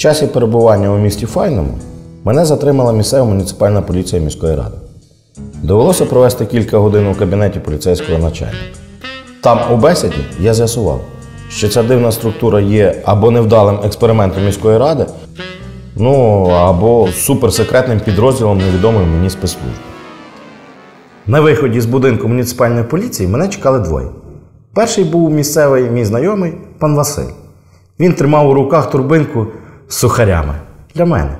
часі перебування у місті Файному мене затримала місцева муніципальна поліція міської ради. Довелося провести кілька годин у кабінеті поліцейського начальника. Там у бесіді я з'ясував, що ця дивна структура є або невдалим експериментом міської ради, ну або суперсекретним підрозділом невідомої мені спецслужби. На виході з будинку муніципальної поліції мене чекали двоє. Перший був місцевий мій знайомий пан Василь. Він тримав у руках турбинку сухарями для мене.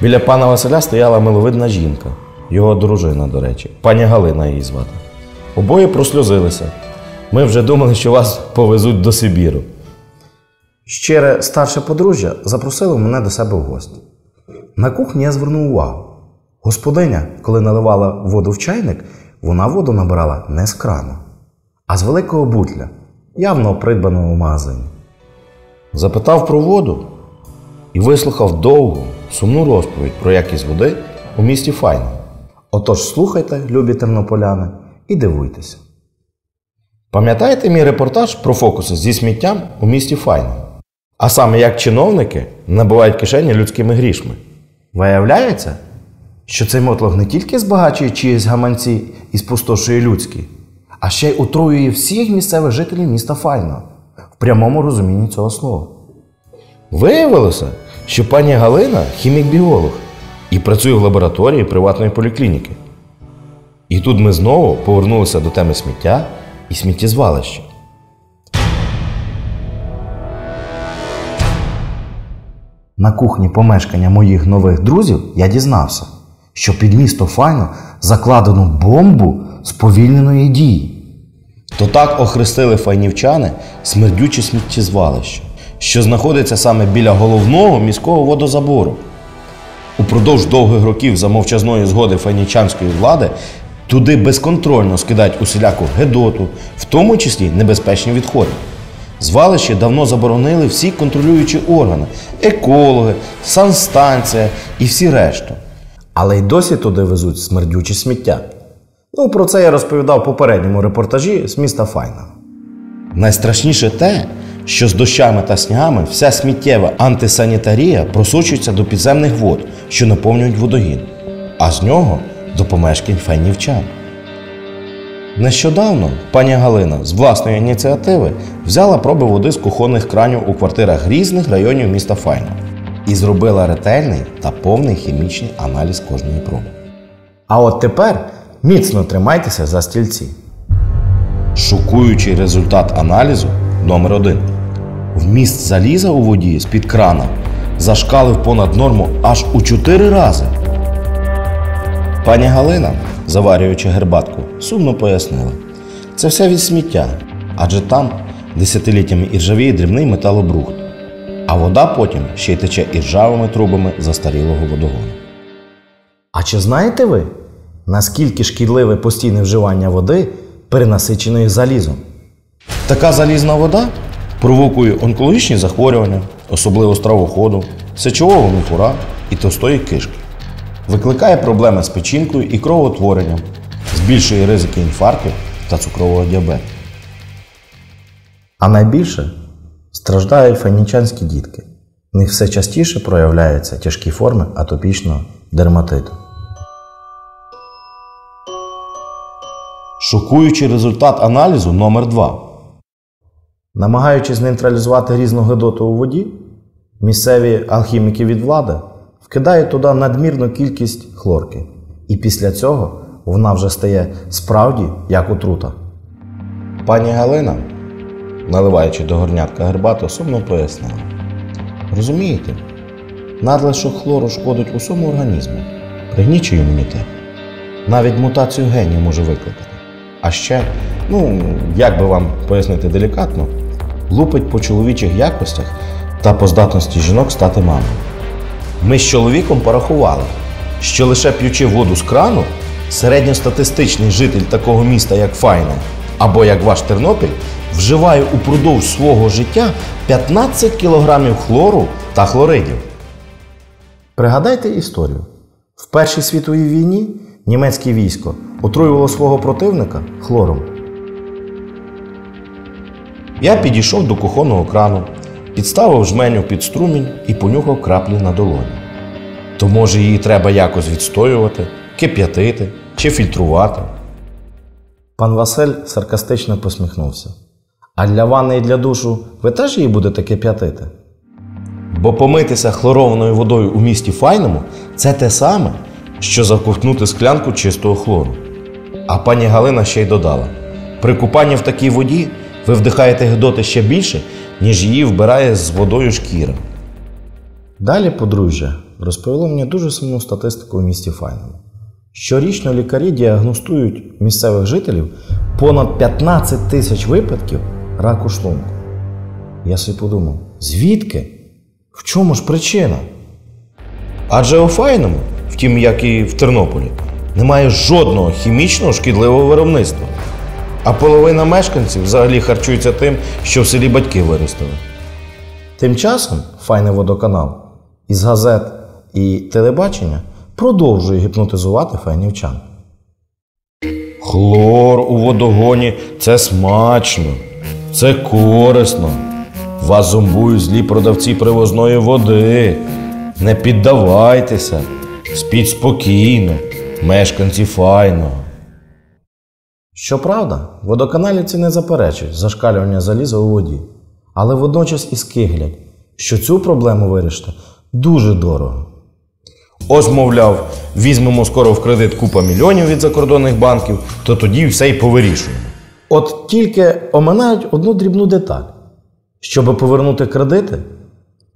Біля пана Василя стояла миловидна жінка, його дружина, до речі, пані Галина її звати. Обоє просльозилися. Ми вже думали, що вас повезуть до Сибіру. Щире старше подружжя запросило мене до себе в гості. На кухні я звернув увагу. Господиня, коли наливала воду в чайник, вона воду набирала не з крану, а з великого бутля, явно придбаного в магазині. Запитав про воду і вислухав довгу, сумну розповідь про якість води у місті Файно. Отож, слухайте, любі тернополяни, і дивуйтеся. Пам'ятаєте мій репортаж про фокуси зі сміттям у місті Файно? А саме як чиновники набивають кишені людськими грішми? Виявляється, що цей мотлох не тільки збагачує чиїсь гаманці і спустошує людські, а ще й отруює всіх місцевих жителів міста Файно в прямому розумінні цього слова. Виявилося, що пані Галина хімік-біолог і працює в лабораторії приватної поліклініки. І тут ми знову повернулися до теми сміття і сміттєзвалища. На кухні помешкання моїх нових друзів я дізнався, що під місто Файно закладено бомбу сповільненої дії. То так охрестили файнівчани смердюче сміттєзвалище, що знаходиться саме біля головного міського водозабору. Упродовж довгих років за мовчазної згоди файнічанської влади туди безконтрольно скидають усіляку гедоту, в тому числі небезпечні відходи. Звалище давно заборонили всі контролюючі органи, екологи, санстанція і всі решту. Але й досі туди везуть смердючі сміття. Ну, про це я розповідав в попередньому репортажі з міста Файна. Найстрашніше те, що з дощами та снігами вся сміттєва антисанітарія просочується до підземних вод, що наповнюють водогін, а з нього до помешкань файнівчан. Нещодавно пані Галина з власної ініціативи взяла проби води з кухонних кранів у квартирах різних районів міста Файно і зробила ретельний та повний хімічний аналіз кожної проби. А от тепер міцно тримайтеся за стільці. Шокуючий результат аналізу номер 1 Вміст заліза у воді з-під крана зашкалив понад норму аж у 4 рази. Пані Галина, заварюючи гербатку, сумно пояснила. Це все від сміття, адже там десятиліттями іржавіє дрібний металобрухт, а вода потім ще й тече іржавими трубами застарілого водогону. А чи знаєте ви, наскільки шкідливе постійне вживання води, перенасиченої залізом? Така залізна вода провокує онкологічні захворювання, особливо стравоходу, сечового міхура і товстої кишки. Викликає проблеми з печінкою і кровоутворенням, збільшує ризики інфаркту та цукрового діабету. А найбільше страждають фанічанські дітки. В них все частіше проявляються тяжкі форми атопічного дерматиту. Шокуючий результат аналізу номер 2 Намагаючись нейтралізувати різну гидоту у воді, місцеві алхіміки від влади вкидають туди надмірну кількість хлорки. І після цього вона вже стає справді як отрута. Пані Галина, наливаючи до горнятка гербату, сумно пояснила. Розумієте, надлишок хлору шкодить усьому організму, пригнічує імунітет. Навіть мутацію генів може викликати. А ще, ну, як би вам пояснити делікатно, лупить по чоловічих якостях та по здатності жінок стати мамою. Ми з чоловіком порахували, що лише п'ючи воду з крану, середньостатистичний житель такого міста, як Файне, або як ваш Тернопіль, вживає упродовж свого життя 15 кілограмів хлору та хлоридів. Пригадайте історію. В Першій світовій війні німецьке військо отруювало свого противника хлором. Я підійшов до кухонного крану, підставив жменю під струмінь і понюхав краплі на долоні. То може її треба якось відстоювати, кип'ятити чи фільтрувати. Пан Василь саркастично посміхнувся. А для ванни і для душу ви теж її будете кип'ятити? Бо помитися хлорованою водою у місті Файному це те саме, що заковтнути склянку чистого хлору. А пані Галина ще й додала: при купанні в такій воді ви вдихаєте гидоти ще більше, ніж її вбирає з водою шкіра. Далі подружжя розповіло мені дуже сумну статистику у місті Файному. Щорічно лікарі діагностують місцевих жителів понад 15 тисяч випадків раку шлунку. Я собі подумав, звідки? В чому ж причина? Адже у Файному, втім, як і в Тернополі, немає жодного хімічного шкідливого виробництва. А половина мешканців взагалі харчується тим, що в селі батьки виростили. Тим часом файний водоканал із газет і телебачення продовжує гіпнотизувати файнівчан. Хлор у водогоні це смачно, це корисно. Вас зомбують злі продавці привозної води. Не піддавайтеся, спіть спокійно, мешканці файного. Щоправда, водоканалівці не заперечують зашкалювання заліза у воді, але водночас і скиглять, що цю проблему вирішити дуже дорого. Ось, мовляв, візьмемо скоро в кредит купа мільйонів від закордонних банків, то тоді все й повирішуємо. От тільки оминають одну дрібну деталь. Щоб повернути кредити,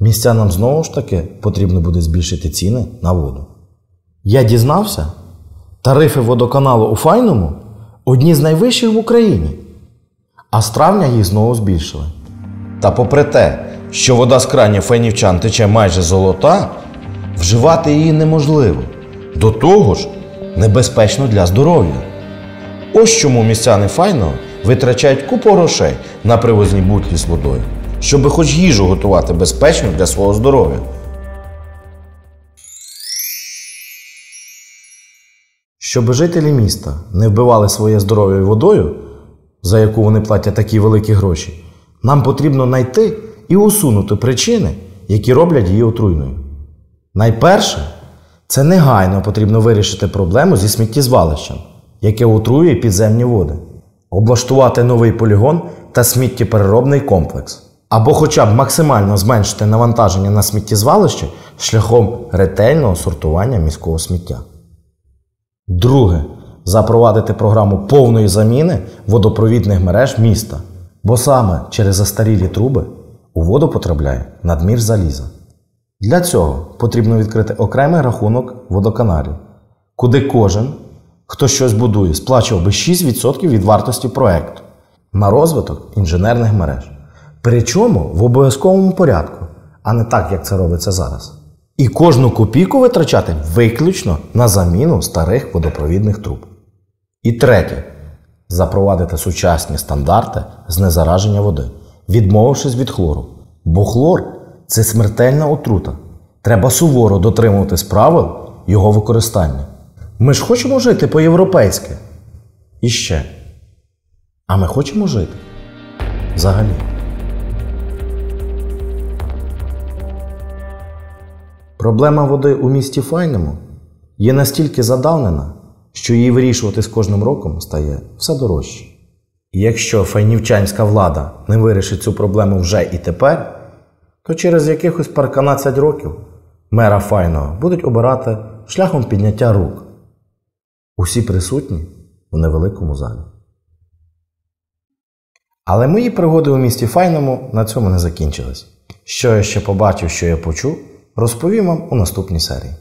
містянам знову ж таки потрібно буде збільшити ціни на воду. Я дізнався, тарифи водоканалу у Файному одні з найвищих в Україні, а з травня їх знову збільшили. Та попри те, що вода з кранів файнівчан тече майже золота, вживати її неможливо. До того ж, небезпечно для здоров'я. Ось чому містяни файного витрачають купу грошей на привозні бутлі з водою, щоби хоч їжу готувати безпечно для свого здоров'я. Щоб жителі міста не вбивали своє здоров'я водою, за яку вони платять такі великі гроші, нам потрібно знайти і усунути причини, які роблять її отруйною. Найперше, це негайно потрібно вирішити проблему зі сміттєзвалищем, яке отруює підземні води, облаштувати новий полігон та сміттєпереробний комплекс, або хоча б максимально зменшити навантаження на сміттєзвалище шляхом ретельного сортування міського сміття. Друге, запровадити програму повної заміни водопровідних мереж міста, бо саме через застарілі труби у воду потрапляє надмір заліза. Для цього потрібно відкрити окремий рахунок водоканалів, куди кожен, хто щось будує, сплачував би 6% від вартості проекту на розвиток інженерних мереж. Причому в обов'язковому порядку, а не так, як це робиться зараз. І кожну копійку витрачати виключно на заміну старих водопровідних труб. І третє запровадити сучасні стандарти знезараження води, відмовившись від хлору. Бо хлор це смертельна отрута. Треба суворо дотримуватись правил його використання. Ми ж хочемо жити по-європейськи. І ще. А ми хочемо жити взагалі. Проблема води у місті Файному є настільки задавнена, що її вирішувати з кожним роком стає все дорожче. І якщо файнівчанська влада не вирішить цю проблему вже і тепер, то через якихось парканадцять років мера Файного будуть обирати шляхом підняття рук. Усі присутні у невеликому залі. Але мої пригоди у місті Файному на цьому не закінчились. Що я ще побачив, що я почув, розповім вам у наступній серії.